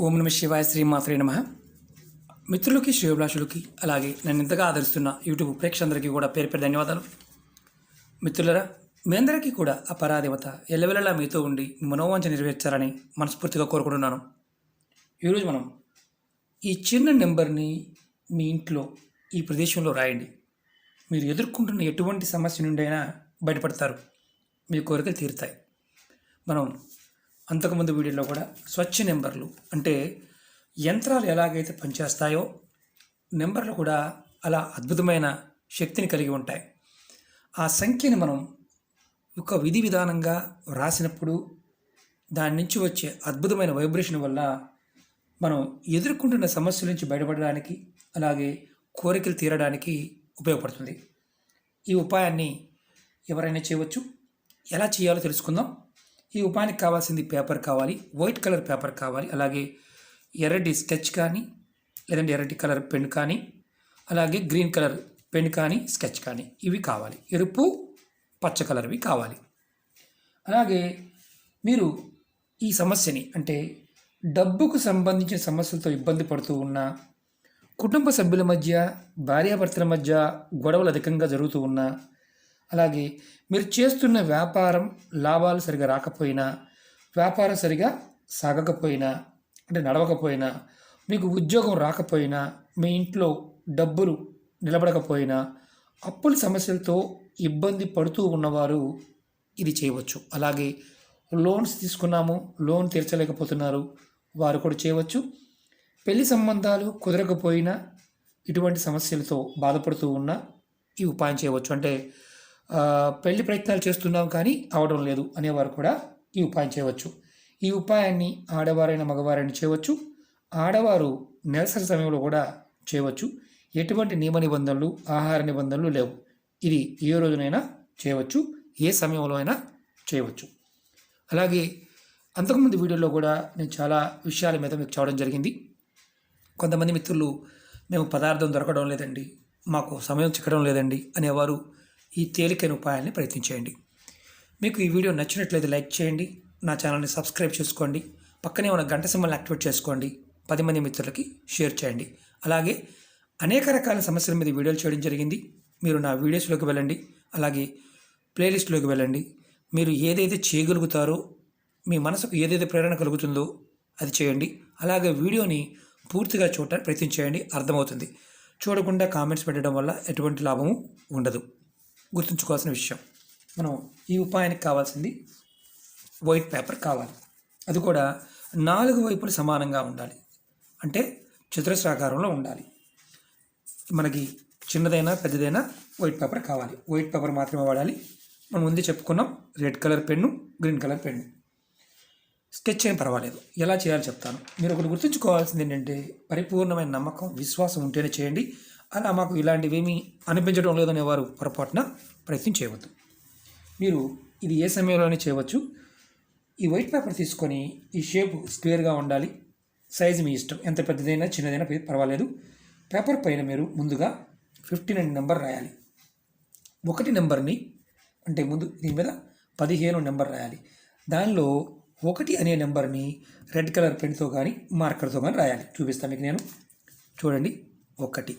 ఓం నమ శివాయ శ్రీమాత్రే నమ. మిత్రులకి శివభిలాషులకి అలాగే నన్ను ఇంతగా ఆదరిస్తున్న యూట్యూబ్ ప్రేక్షకులందరికీ కూడా పేరు పేరు ధన్యవాదాలు. మిత్రులరా మీ అందరికీ కూడా అపరాధివత పరాదేవత ఎల్లవెల్లలా మీతో ఉండి మీ మనోవాంఛ నెరవేర్చాలని మనస్ఫూర్తిగా కోరుకుంటున్నాను. ఈరోజు మనం ఈ చిన్న నెంబర్ని మీ ఇంట్లో ఈ ప్రదేశంలో రాయండి. మీరు ఎదుర్కొంటున్న ఎటువంటి సమస్య నుండి అయినా బయటపడతారు. మీ కోరికలు తీరుతాయి. మనం అంతకుముందు వీడియోలో కూడా స్వచ్ఛ నెంబర్లు అంటే యంత్రాలు ఎలాగైతే పనిచేస్తాయో నెంబర్లు కూడా అలా అద్భుతమైన శక్తిని కలిగి ఉంటాయి. ఆ సంఖ్యని మనం ఒక విధి విధానంగా వ్రాసినప్పుడు దాని నుంచి వచ్చే అద్భుతమైన వైబ్రేషన్ వల్ల మనం ఎదుర్కొంటున్న సమస్యల నుంచి బయటపడడానికి అలాగే కోరికలు తీరడానికి ఉపయోగపడుతుంది. ఈ ఉపాయాన్ని ఎవరైనా చేయవచ్చు? ఎలా చేయాలో తెలుసుకుందాం. ఈ ఉపాయానికి కావాల్సింది పేపర్ కావాలి వైట్ కలర్ పేపర్ కావాలి అలాగే ఎర్రటి స్కెచ్ కానీ లేదంటే ఎర్రటి కలర్ పెన్ కానీ అలాగే గ్రీన్ కలర్ పెన్ కానీ స్కెచ్ కానీ ఇవి కావాలి. ఎరుపు పచ్చ కలర్వి కావాలి. అలాగే మీరు ఈ సమస్యని అంటే డబ్బుకు సంబంధించిన సమస్యలతో ఇబ్బంది పడుతూ ఉన్నా కుటుంబ సభ్యుల మధ్య భార్యాభర్తల మధ్య గొడవలు అధికంగా జరుగుతూ ఉన్నా అలాగే మీరు చేస్తున్న వ్యాపారం లాభాలు సరిగా రాకపోయినా వ్యాపారం సరిగా సాగకపోయినా అంటే నడవకపోయినా మీకు ఉద్యోగం రాకపోయినా మీ ఇంట్లో డబ్బులు నిలబడకపోయినా అప్పుల సమస్యలతో ఇబ్బంది పడుతూ ఉన్నవారు ఇది చేయవచ్చు. అలాగే లోన్స్ తీసుకున్నాము లోన్ తీర్చలేకపోతున్నారు వారు కూడా చేయవచ్చు. పెళ్ళి సంబంధాలు కుదరకపోయినా ఇటువంటి సమస్యలతో బాధపడుతూ ఉన్న ఈ ఉపాయం చేయవచ్చు. అంటే పెళ్ళి ప్రయత్నాలు చేస్తున్నాం కానీ అవడం లేదు అనేవారు కూడా ఈ ఉపాయం చేయవచ్చు. ఈ ఉపాయాన్ని ఆడవారైన మగవారైనా చేయవచ్చు. ఆడవారు నెలసరి సమయంలో కూడా చేయవచ్చు. ఎటువంటి నియమ నిబంధనలు ఆహార నిబంధనలు లేవు. ఇది ఏ రోజునైనా చేయవచ్చు ఏ సమయంలో అయినా చేయవచ్చు. అలాగే అంతకుముందు వీడియోలో కూడా నేను చాలా విషయాల మీద మీకు చెప్పడం జరిగింది. కొంతమంది మిత్రులు మేము పదార్థం దొరకడం లేదండి మాకు సమయం చిక్కడం లేదండి అనేవారు ఈ తేలికైన ఉపాయాన్ని ప్రయత్నించేయండి. మీకు ఈ వీడియో నచ్చినట్లయితే లైక్ చేయండి నా ఛానల్ని సబ్స్క్రైబ్ చేసుకోండి పక్కనే ఉన్న గంట సింబల్ని యాక్టివేట్ చేసుకోండి పది మంది మిత్రులకి షేర్ చేయండి. అలాగే అనేక రకాల సమస్యల మీద వీడియోలు చేయడం జరిగింది. మీరు నా వీడియోస్లోకి వెళ్ళండి అలాగే ప్లేలిస్ట్లోకి వెళ్ళండి. మీరు ఏదైతే చేయగలుగుతారో మీ మనసుకు ఏదైతే ప్రేరణ కలుగుతుందో అది చేయండి. అలాగే వీడియోని పూర్తిగా చూడటానికి ప్రయత్నం చేయండి అర్థమవుతుంది. చూడకుండా కామెంట్స్ పెట్టడం వల్ల ఎటువంటి లాభము ఉండదు. గుర్తుంచుకోవాల్సిన విషయం. మనం ఈ ఉపాయానికి కావాల్సింది వైట్ పేపర్ కావాలి. అది కూడా నాలుగు వైపులు సమానంగా ఉండాలి. అంటే చతురస్రాకారంలో ఉండాలి. మనకి చిన్నదైనా పెద్దదైనా వైట్ పేపర్ కావాలి. వైట్ పేపర్ మాత్రమే వాడాలి. మనం ముందే చెప్పుకున్నాం red colour pen green colour pen sketch ఏం పర్వాలేదు. ఎలా చేయాలో చెప్తాను. మీరు ఒకటి గుర్తుంచుకోవాల్సింది ఏంటంటే పరిపూర్ణమైన నమ్మకం విశ్వాసం ఉంటేనే చేయండి. అలా మాకు ఇలాంటివేమీ అనిపించడం లేదనే వారు పొరపాటున ప్రయత్నం చేయవద్దు. మీరు ఇది ఏ సమయంలోనే చేయవచ్చు. ఈ వైట్ పేపర్ తీసుకొని ఈ షేప్ స్క్వేర్గా ఉండాలి. సైజు మీ ఇష్టం. ఎంత పెద్దదైనా చిన్నదైనా పర్వాలేదు. పేపర్ పైన మీరు ముందుగా ఫిఫ్టీన్ అండ్ నెంబర్ రాయాలి. ఒకటి నెంబర్ని అంటే ముందు దీని మీద పదిహేను నెంబర్ రాయాలి. దానిలో ఒకటి అనే నెంబర్ని రెడ్ కలర్ పెన్తో కానీ మార్కర్తో కానీ రాయాలి. చూపిస్తాను మీకు నేను. చూడండి. ఒకటి.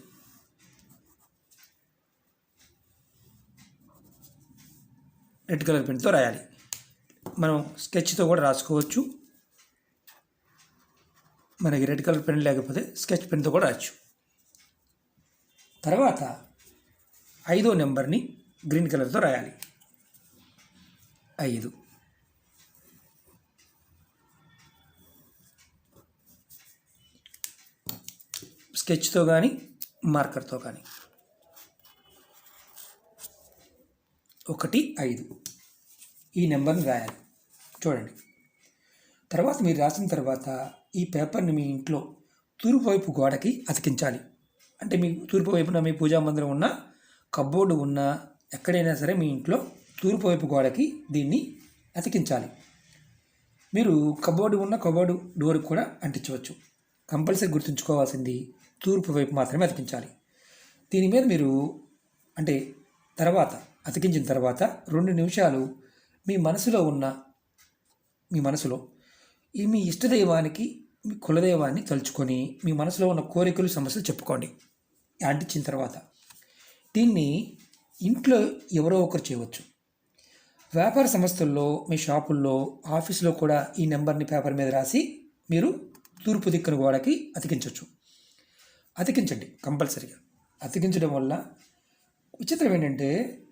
రెడ్ కలర్ పెన్తో రాయాలి. మనం స్కెచ్తో కూడా రాసుకోవచ్చు. మనకి రెడ్ కలర్ పెన్ లేకపోతే స్కెచ్ పెన్తో కూడా రాయొచ్చు. తర్వాత ఐదో నెంబర్ని గ్రీన్ కలర్తో రాయాలి. ఐదు. స్కెచ్తో కానీ మార్కర్తో కానీ. ఒకటి ఐదు. ఈ నెంబర్ని రాయాలి. చూడండి. తర్వాత మీరు రాసిన తర్వాత ఈ పేపర్ని మీ ఇంట్లో తూర్పు వైపు గోడకి అతికించాలి. అంటే మీ తూర్పు వైపున మీ పూజా మందిరం ఉన్న కబ్బోర్డు ఉన్న ఎక్కడైనా సరే మీ ఇంట్లో తూర్పు వైపు గోడకి దీన్ని అతికించాలి. మీరు కబోర్డు ఉన్న కబోర్డు డోర్కి కూడా అంటించవచ్చు. కంపల్సరీ గుర్తుంచుకోవాల్సింది తూర్పు వైపు మాత్రమే అతికించాలి. దీని మీద మీరు అంటే తర్వాత అతికించిన తర్వాత రెండు నిమిషాలు మీ మనసులో ఉన్న మీ మనసులో ఈ మీ ఇష్టదైవానికి మీ కులదైవాన్ని తలుచుకొని మీ మనసులో ఉన్న కోరికలు సమస్యలు చెప్పుకోండి. అంటించిన తర్వాత దీన్ని ఇంట్లో ఎవరో ఒకరు చేయవచ్చు. వ్యాపార సంస్థల్లో మీ షాపుల్లో ఆఫీసులో కూడా ఈ నెంబర్ని పేపర్ మీద రాసి మీరు తూర్పు దిక్కున గోడకి అతికించవచ్చు. అతికించండి కంపల్సరీగా. అతికించడం వల్ల విచిత్రం ఏంటంటే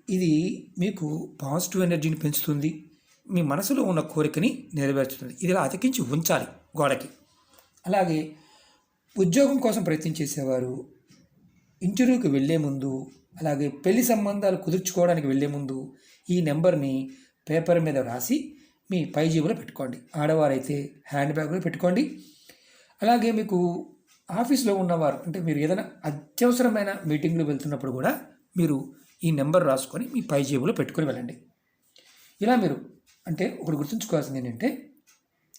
ఇది మీకు పాజిటివ్ ఎనర్జీని పెంచుతుంది. మీ మనసులో ఉన్న కోరికని నెరవేర్చుతుంది. ఇది ఇలా అతికించి ఉంచాలి గోడకి. అలాగే ఉద్యోగం కోసం ప్రయత్నం చేసేవారు ఇంటర్వ్యూకి వెళ్ళే ముందు అలాగే పెళ్ళి సంబంధాలు కుదుర్చుకోవడానికి వెళ్ళే ముందు ఈ నెంబర్ని పేపర్ మీద రాసి మీ పై జేబులో పెట్టుకోండి. ఆడవారైతే హ్యాండ్ బ్యాగ్లో పెట్టుకోండి. అలాగే మీకు ఆఫీస్లో ఉన్నవారు అంటే మీరు ఏదైనా అత్యవసరమైన మీటింగ్లు వెళ్తున్నప్పుడు కూడా మీరు ఈ నెంబర్ రాసుకొని మీ పై జేబులో పెట్టుకొని వెళ్ళండి. ఇలా మీరు అంటే ఒకటి గుర్తుంచుకోవాల్సింది ఏంటంటే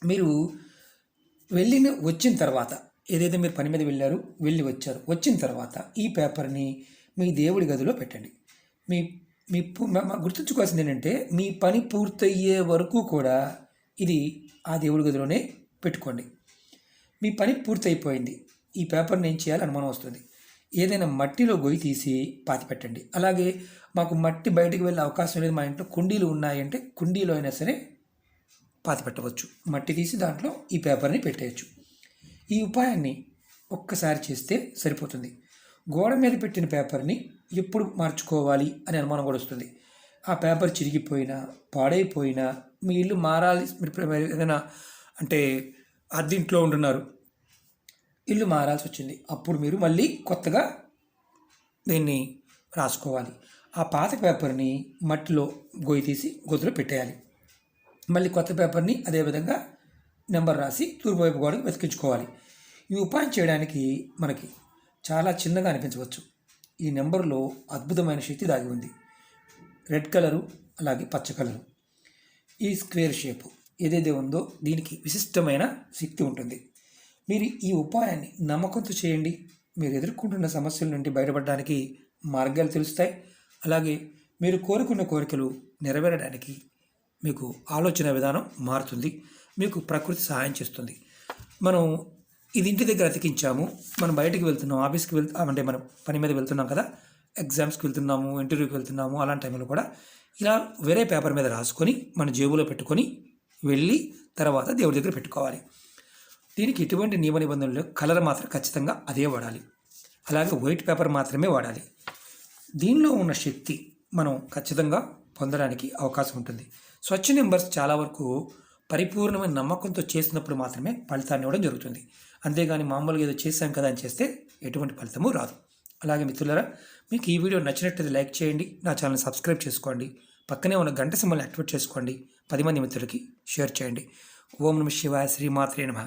మీరు వెళ్ళిన వచ్చిన తర్వాత ఏదైతే మీరు పని మీద వెళ్ళారు వెళ్ళి వచ్చారు వచ్చిన తర్వాత ఈ పేపర్ని మీ దేవుడి గదిలో పెట్టండి. మీ మీ గుర్తుంచుకోవాల్సింది ఏంటంటే మీ పని పూర్తయ్యే వరకు కూడా ఇది ఆ దేవుడి గదిలోనే పెట్టుకోండి. మీ పని పూర్తయిపోయింది. ఈ పేపర్ని ఏం చేయాలి అనుమానం వస్తుంది. ఏదైనా మట్టిలో గొయ్యి తీసి పాతి పెట్టండి. అలాగే మాకు మట్టి బయటకు వెళ్ళే అవకాశం లేదు. మా ఇంట్లో కుండీలు ఉన్నాయంటే కుండీలో అయినా సరే పాతి పెట్టవచ్చు. మట్టి తీసి దాంట్లో ఈ పేపర్ని పెట్టేయచ్చు. ఈ ఉపాయాన్ని ఒక్కసారి చేస్తే సరిపోతుంది. గోడ మీద పెట్టిన పేపర్ని ఎప్పుడు మార్చుకోవాలి అని అనుమానం కూడా వస్తుంది. ఆ పేపర్ చిరిగిపోయినా పాడైపోయినా మీ ఇల్లు మారాలి. మీరు ఏదైనా అంటే అద్దీంట్లో ఉంటున్నారు. ఇల్లు మారాల్సి వచ్చింది అప్పుడు మీరు మళ్ళీ కొత్తగా దీన్ని రాసుకోవాలి. ఆ పాత పేపర్ని మట్టిలో గొయ్యి తీసి గొద్దులో పెట్టేయాలి. మళ్ళీ కొత్త పేపర్ని అదేవిధంగా నెంబర్ రాసి తూర్పు వైపు గోడకు వెతికించుకోవాలి. ఈ ఉపాయం చేయడానికి మనకి చాలా చిన్నగా అనిపించవచ్చు. ఈ నెంబర్లో అద్భుతమైన శక్తి దాగి ఉంది. రెడ్ కలరు అలాగే పచ్చ కలరు. ఈ స్క్వేర్ షేపు ఏదైతే ఉందో దీనికి విశిష్టమైన శక్తి ఉంటుంది. మీరు ఈ ఉపాయాన్ని నమ్మకంతో చేయండి. మీరు ఎదుర్కొంటున్న సమస్యల నుండి బయటపడడానికి మార్గాలు తెలుస్తాయి. అలాగే మీరు కోరుకున్న కోరికలు నెరవేరడానికి మీకు ఆలోచన విధానం మారుతుంది. మీకు ప్రకృతి సహాయం చేస్తుంది. మనం ఇది ఇంటి దగ్గర అతికించాము. మనం బయటికి వెళ్తున్నాం ఆఫీస్కి వెళ్తు అంటే మనం పని మీద వెళ్తున్నాం కదా. ఎగ్జామ్స్కి వెళ్తున్నాము ఇంటర్వ్యూకి వెళ్తున్నాము అలాంటి టైంలో కూడా ఇలా వేరే పేపర్ మీద రాసుకొని మన జేబులో పెట్టుకొని వెళ్ళి తర్వాత దేవుడి దగ్గర పెట్టుకోవాలి. దీనికి ఎటువంటి నియమ నిబంధనలు కలర్ మాత్రం ఖచ్చితంగా అదే వాడాలి. అలాగే వైట్ పేపర్ మాత్రమే వాడాలి. దీనిలో ఉన్న శక్తి మనం ఖచ్చితంగా పొందడానికి అవకాశం ఉంటుంది. స్వచ్ఛ నెంబర్స్ చాలా వరకు పరిపూర్ణమైన నమ్మకంతో చేసినప్పుడు మాత్రమే ఫలితాన్ని ఇవ్వడం జరుగుతుంది. అంతేగాని మామూలుగా ఏదో చేశాం కదా అని చేస్తే ఎటువంటి ఫలితము రాదు. అలాగే మిత్రులరా మీకు ఈ వీడియో నచ్చినట్లయితే లైక్ చేయండి నా ఛానల్ సబ్స్క్రైబ్ చేసుకోండి పక్కనే ఉన్న గంట సింబల్ని యాక్టివేట్ చేసుకోండి పది మంది మిత్రులకి షేర్ చేయండి. ఓం నమ శివాయ శ్రీమాత్రే నమ.